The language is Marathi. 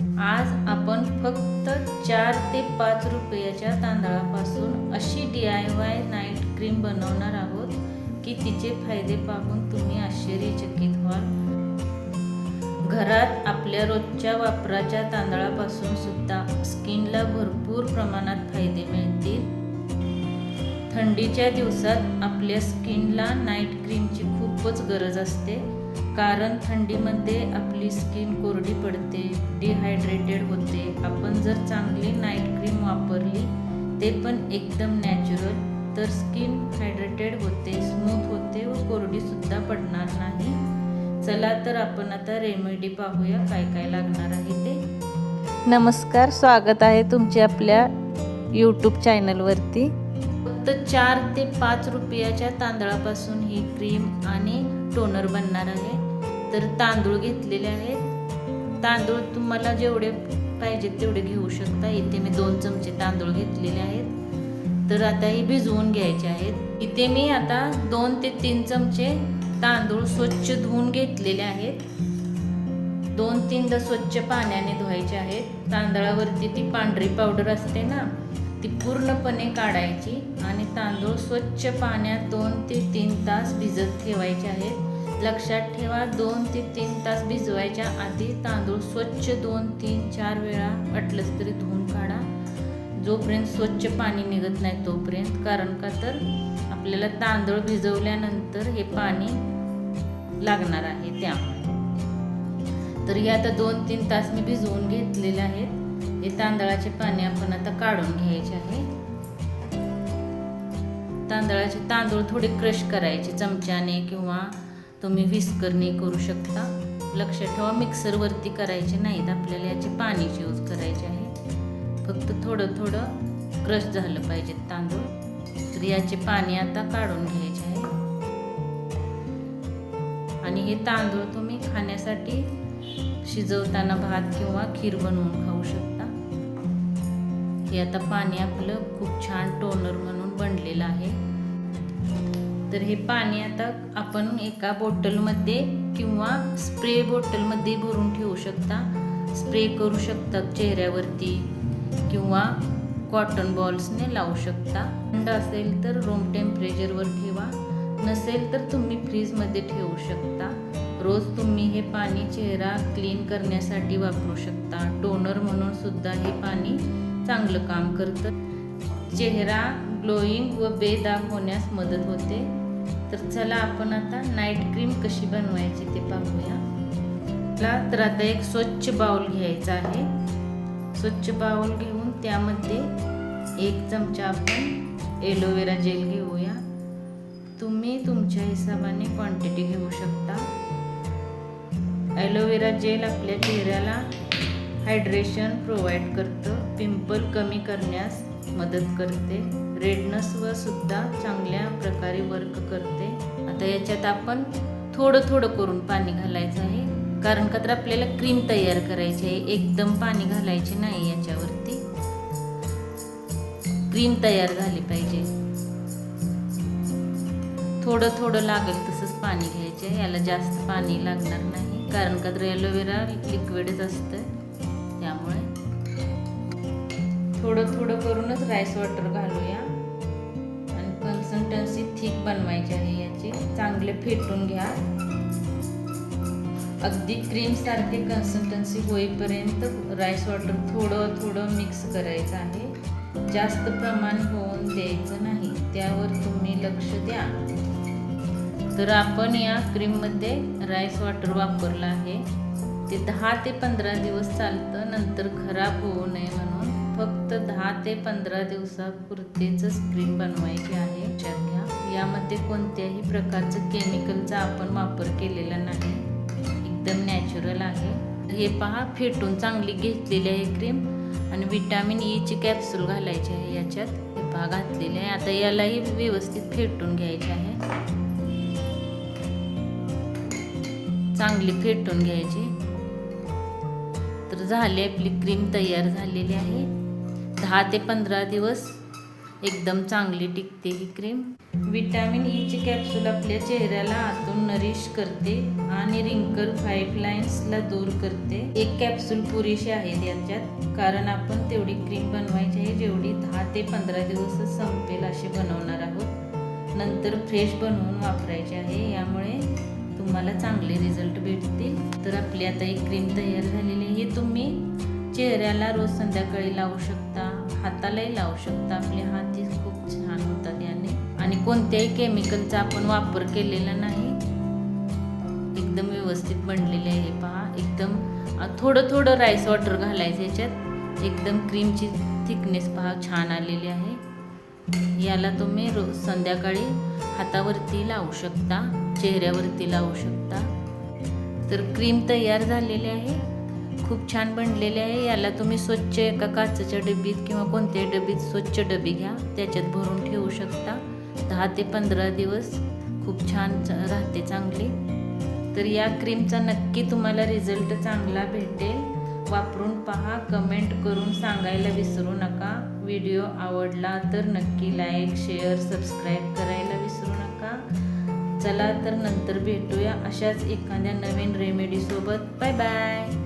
आज आपण फक्त चार ते पाच रुपयाच्या तांदळापासून अशी D I Y night cream बनवणार आहोत की तिचे फायदे पाहून तुम्ही आश्चर्यचकित व्हाल. घरात आपल्या रोजच्या वापराच्या तांदळापासून सुद्धा स्किनला भरपूर प्रमाणात फायदे मिळतील. थंडीच्या दिवसात आपल्या स्किनला नाईट क्रीमची खूपच गरज असते. कारण थंडीमध्ये आपली स्किन कोरडी पडते डिहायड्रेटेड होते. आपण जर चांगली नाईट क्रीम वापरली ते पण एकदम नॅचरल तर स्किन हायड्रेटेड होते स्मूथ होते व कोरडीसुद्धा पडणार नाही. चला तर आपण आता रेमेडी पाहूया काय काय लागणार आहे ते. नमस्कार स्वागत आहे तुमचे आपल्या यूट्यूब चॅनलवरती फक्त चार ते पाच रुपयाच्या तांदळापासून ही क्रीम आणि टोनर बनणार आहे. तर तांदूळ घेतलेले आहेत. तांदूळ तुम्हाला जेवढे पाहिजेत तेवढे घेऊ शकता. इथे मी दोन चमचे तांदूळ घेतलेले आहेत. तर आता हे भिजवून घ्यायचे आहेत. इथे मी आता दोन ते तीन चमचे तांदूळ स्वच्छ धुवून घेतलेले आहेत. दोन तीनदा स्वच्छ पाण्याने धुवायचे आहेत. तांदळावरती ती पांढरी पावडर असते ना ती पूर्णपणे काढायची आणि तांदूळ स्वच्छ पाण्यात दोन ते तीन तास भिजत ठेवायचे आहेत. लक्षात ठेवा दोन ते तीन तास भिजवायच्या आधी तांदूळ स्वच्छ दोन तीन चार वेळा वाटलंच तरी धुवून काढा. जोपर्यंत स्वच्छ पाणी निघत नाही तोपर्यंत कारण का तर आपल्याला तांदूळ भिजवल्यानंतर हे पाणी लागणार आहे त्यामुळे. तर हे आता दोन तीन तास मी भिजवून घेतलेले आहेत. हे तांदळाचे पाणी आपण आता काढून घ्यायचे आहे. तांदळाचे तांदूळ थोडे क्रश करायचे चमच्याने किंवा तुम्ही विस्करने करू शकता. लक्षात ठेवा मिक्सरवरती करायचे नाहीत. आपल्याला याचे पाणीच यूज करायचे आहे. फक्त थोडं थोडं क्रश झालं पाहिजे तांदूळ. तर याचे पाणी आता काढून घ्यायचे आहे. आणि हे तांदूळ तुम्ही खाण्यासाठी शिजवताना भात किंवा खीर बनवून खाऊ शकता. हे आता पाणी आपलं खूप छान टोनर म्हणून बनलेलं आहे. तर हे पाणी आता आपण एका बॉटलमध्ये किंवा स्प्रे बॉटलमध्ये भरून ठेवू शकता. स्प्रे करू शकता चेहऱ्यावरती किंवा कॉटन बॉल्सने लावू शकता. थंड असेल तर रूम टेम्परेचरवर ठेवा. नसेल तर तुम्ही फ्रीजमध्ये ठेवू शकता. रोज तुम्ही हे पाणी चेहरा क्लीन करण्यासाठी वापरू शकता. टोनर म्हणून सुद्धा हे पाणी चांगलं काम करतं. चेहरा ग्लोईंग व बेदाग होण्यास मदत होते. तर चला आपण आता नाईट क्रीम कशी बनवायची ते पाहूया. ला तर आता एक स्वच्छ बाउल घ्यायचा आहे. स्वच्छ बाउल घेऊन त्यामध्ये एक चमचा आपण एलोवेरा जेल घेऊया. तुम्ही तुमच्या हिशोबाने क्वांटिटी घेऊ शकता. ॲलोवेरा जेल आपल्या चेहऱ्याला हायड्रेशन प्रोव्हाइड करतं. पिंपल कमी करण्यास मदत करते. रेडनसवर सुद्धा चांगल्या प्रकारे वर्क करते. आता याच्यात आपण थोडं थोडं करून पाणी घालायचं आहे. कारण का तर आपल्याला क्रीम तयार करायची आहे. एकदम पाणी घालायचे नाही याच्यावरती. क्रीम तयार झाली पाहिजे. थोडं थोडं लागेल तसंच पाणी घ्यायचे. याला जास्त पाणी लागणार नाही. कारण का तर ॲलोवेरा लिक्विडच असतं. त्यामुळे थोडं थोडं करूनच राईस वॉटर घालूया. आणि कन्सिस्टन्सी थिक बनवायची आहे याची. चांगले फेटून घ्या. अगदी क्रीम सारखी कन्सिस्टन्सी होईपर्यंत राईस वॉटर थोडं थोडं मिक्स करायचं आहे. जास्त प्रमाण होऊन द्यायचं नाही. त्यावर तुम्ही लक्ष द्या. तर आपण या क्रीममध्ये राईस वॉटर वापरलं आहे. ते दहा ते पंधरा दिवस चालतं. नंतर खराब होऊ नये म्हणून. फक्त दहा ते पंधरा दिवसापुरतेच क्रीम बनवायची आहे लक्षात घ्या. यामध्ये कोणत्याही प्रकारचं केमिकलचा आपण वापर केलेला नाही. एकदम नॅचरल आहे. हे पहा फेटून चांगली घेतलेली आहे क्रीम आणि विटॅमिन ईची कॅप्सूल घालायची आहे याच्यात. हे पहा घातलेले आहे. आता यालाही व्यवस्थित फेटून घ्यायचे आहे. चांगली फेटून घ्यायची. तर झाली आपली क्रीम तयार झालेली आहे. दहा ते पंधरा दिवस एकदम चांगली टिकते ही क्रीम. विटॅमिन ईची कॅप्सूल आपल्या चेहऱ्याला आतून नरिश करते आणि रिंकल फाईव्ह लाईन्सला दूर करते. एक कॅप्सूल पुरेशी आहे याच्यात कारण आपण तेवढी क्रीम बनवायची आहे जेवढी दहा ते पंधरा दिवसच संपेल अशी बनवणार आहोत. नंतर फ्रेश बनवून वापरायचे आहे यामुळे तुम्हाला चांगले रिझल्ट भेटतील. तर आपली आता एक क्रीम तयार झालेली आहे. ही तुम्ही चेहऱ्याला रोज संध्याकाळी लावू शकता हातालाही लावू शकता. आपले हात खूप छान होतात याने. आणि कोणत्याही केमिकलचा आपण वापर केलेला नाही. एकदम व्यवस्थित बनलेले आहे पहा. एकदम थोडं थोडं राईस वॉटर घालायचं याच्यात. एकदम क्रीमची थिकनेस पहा छान आलेली आहे. याला तुम्ही रोज संध्याकाळी हातावरती लावू शकता चेहऱ्यावरती लावू शकता. तर क्रीम तयार झालेली आहे. खूप छान बनलेले आहे. याला तुम्ही स्वच्छ एका काचेच्या डबीत किंवा कोणत्याही डबीत स्वच्छ डबी घ्या. त्याच्यात भरून ठेवू शकता. दहा ते पंधरा दिवस खूप छान च- राहते चांगली. तर या क्रीमचा नक्की तुम्हाला रिझल्ट चांगला भेटेल. वापरून पहा कमेंट करून सांगायला विसरू नका. व्हिडिओ आवडला तर नक्की लाईक शेअर सबस्क्राईब करायला विसरू नका. चला तर नंतर भेटूया अशाच एखाद्या नवीन रेमेडीसोबत बाय बाय!